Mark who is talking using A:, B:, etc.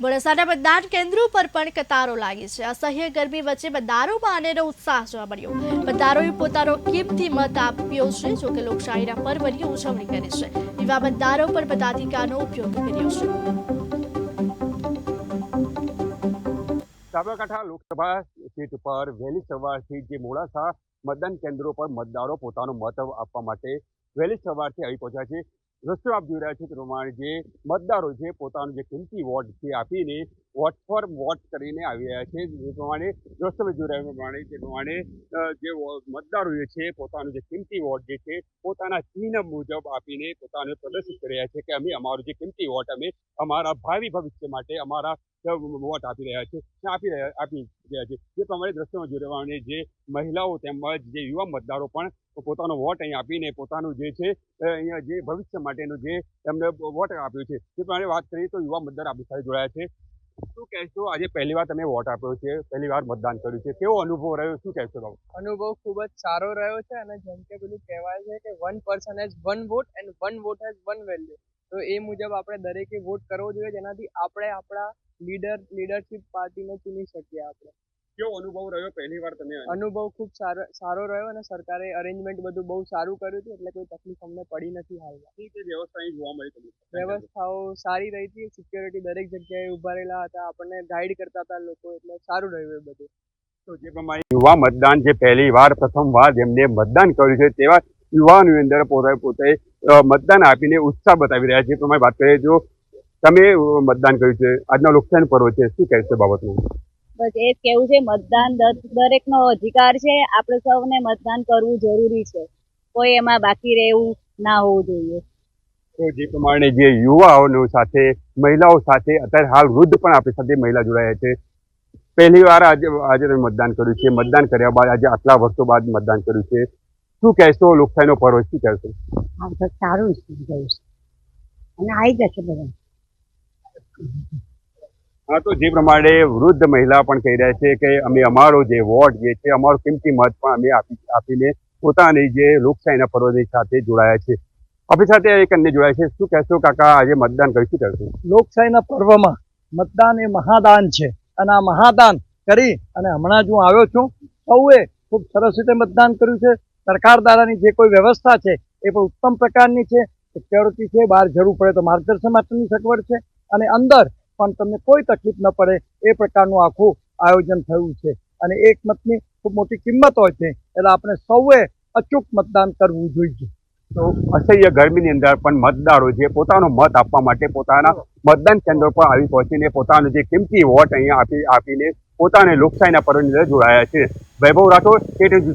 A: મોડાસાના મતદાન કેન્દ્રો પર પણ કતારો લાગી છે. અસહ્ય ગરમી વચ્ચે મતદારોમાં આનેરો ઉત્સાહ જોવા મળ્યો. મતદારોએ પોતાનો કિંમતી મત આપ્યો છે જોકે લોકશાહીના પર્વની ઉજવણી કરી છે. એવા મતદારો પર મતાધિકારનો ઉપયોગ કર્યો છે.
B: સાબરકાંઠા લોકસભા સીટ પર વહેલી સવારથી જે મોડાસા મતદાન કેન્દ્રો પર મતદારો પોતાનો મત આપવા માટે વહેલી સવારથી આવી પહોંચ્યા છે. રસ્તો આપ જોઈ રહ્યા છો કે પ્રમાણે જે મતદારો જે પોતાનો જે કિંમતી વોટ જે આપીને વોટ ફોર વોટ કરીને આવી રહ્યા છે. જે પ્રમાણે જોઈ રહ્યા પ્રમાણે, જે પ્રમાણે જે મતદારો જે છે, પોતાનો જે કિંમતી વોટ જે છે, પોતાના ચિહ્ન મુજબ આપીને પોતાને પ્રદર્શિત કરી રહ્યા છે કે અમે અમારો જે કિંમતી વોટ અમે અમારા ભાવિ ભવિષ્ય માટે અમારા વોટ આપી રહ્યા છે, આપી રહ્યા આપી રહ્યા છે. જે પ્રમાણે દ્રશ્યમાં જોઈ જે મહિલાઓ તેમજ જે યુવા મતદારો પણ પોતાનો વોટ અહીં આપીને પોતાનું જે છે અહીંયા જે ભવિષ્ય માટેનું જે એમને વોટ આપ્યો છે. તે પ્રમાણે વાત કરીએ તો યુવા મતદાર આપણી સાથે જોડાયા છે. શું કહેશો? આજે પહેલી વાર તમે વોટ આપ્યો છે, પહેલી વાર મતદાન કર્યું છે. કેવો અનુભવ રહ્યો? શું કહેશો બાબુ?
C: અનુભવ ખૂબ જ સારો રહ્યો છે અને જેમ કે પેલું કહેવાય છે કે one person has one vote and one vote has one value તો એ મુજબ આપણે દરેકે વોટ કરવો જોઈએ જેનાથી આપણે આપણા લીડર લીડરશિપ પાર્ટીને ચૂની શકીએ આપણે.
B: કેવો અનુભવ રહ્યો પહેલી વાર તમે
C: અનુભવ ખૂબ સારો સારો રહ્યો અને સરકારે અરેન્જમેન્ટ બધું બહુ સારું કર્યું હતું એટલે કોઈ તકલીફ અમને પડી નથી હાલમાં.
B: વ્યવસ્થા અહીં જોવા મળી તમને?
C: વ્યવસ્થાઓ સારી રહી હતી સિક્યોરિટી દરેક જગ્યાએ ઊભા રહેલા હતા આપણને ગાઈડ કરતા હતા લોકો એટલે સારું રહ્યું એ બધું.
B: તો જે પ્રમાણે યુવા મતદાન જે પહેલી વાર પ્રથમ વાર જેમને મતદાન કર્યું છે તેવા યુવાનોની અંદર પોતે પોતે મતદાન આપીને ઉત્સાહ બતાવી રહ્યા છે. પ્રમાણે વાત કરીએ જો તમે મતદાન કર્યું છે. આજના લોકશાહી પર્વ છે. શું કહેશે બાબતનું
D: બસ એ જ કેવું છે મતદાન દરેકનો અધિકાર છે. આપણે સૌને મતદાન કરવું જરૂરી છે. કોઈ એમાં બાકી રહેવું ના હોવું જોઈએ.
B: તો જે પ્રમાણે જે યુવાઓનો સાથે મહિલાઓ સાથે અત્યારે હાલ વૃદ્ધ પણ આપણી સાથે મહિલા જોડાયા છે. પહેલી વાર આજે આજે મતદાન કર્યું છે. મતદાન કર્યા બાદ આજે આટલા વર્ષો બાદ મતદાન કર્યું છે. શું કહેશો લોકશાહીનો પર્વ શું કહેશો?
E: સારું છે છે અને આવી જશે બધા.
B: હા, તો જે પ્રમાણે વૃદ્ધ મહિલા પણ કહી રહ્યા છે કે અમે અમારો જે વોટ જે છે, અમારો કિંમતી મત પણ અમે આપી આપીને પોતાની જે લોકશાહીના પર્વની સાથે જોડાયા છે. આપણી સાથે એક અન્ય જોડાયા છે. શું કહેશો કાકા, આજે મતદાન કરી શું કહેશો?
F: લોકશાહીના પર્વમાં મતદાન એ મહાદાન છે. અને આ મહાદાન કરી અને હમણાં જ હું આવ્યો છું. સૌએ ખૂબ સરસ રીતે મતદાન કર્યું છે. સરકાર દ્વારાની જે કોઈ વ્યવસ્થા છે એ પણ ઉત્તમ પ્રકારની છે. સિક્યોરિટી છે, બહાર જરૂર પડે તો માર્ગદર્શન માટેની સગવડ છે. અને અંદર પણ તમને કોઈ તકલીફ ન પડે એ પ્રકારનું આખું આયોજન થયું છે. અને એક મતની ખૂબ મોટી કિંમત હોય છે, એટલે આપણે સૌએ અચૂક મતદાન કરવું જોઈએ.
B: તો અસહ્ય ગરમીની અંદર પણ મતદારો જે પોતાનો મત આપવા માટે પોતાના મતદાન કેન્દ્રો પર આવી પહોંચીને પોતાનો જે કિંમતી વોટ અહીંયા આપી આપીને પોતાને લોકશાહીના પર્વની અંદર જોડાયા છે. વૈભવ રાઠોડ સ્ટેટ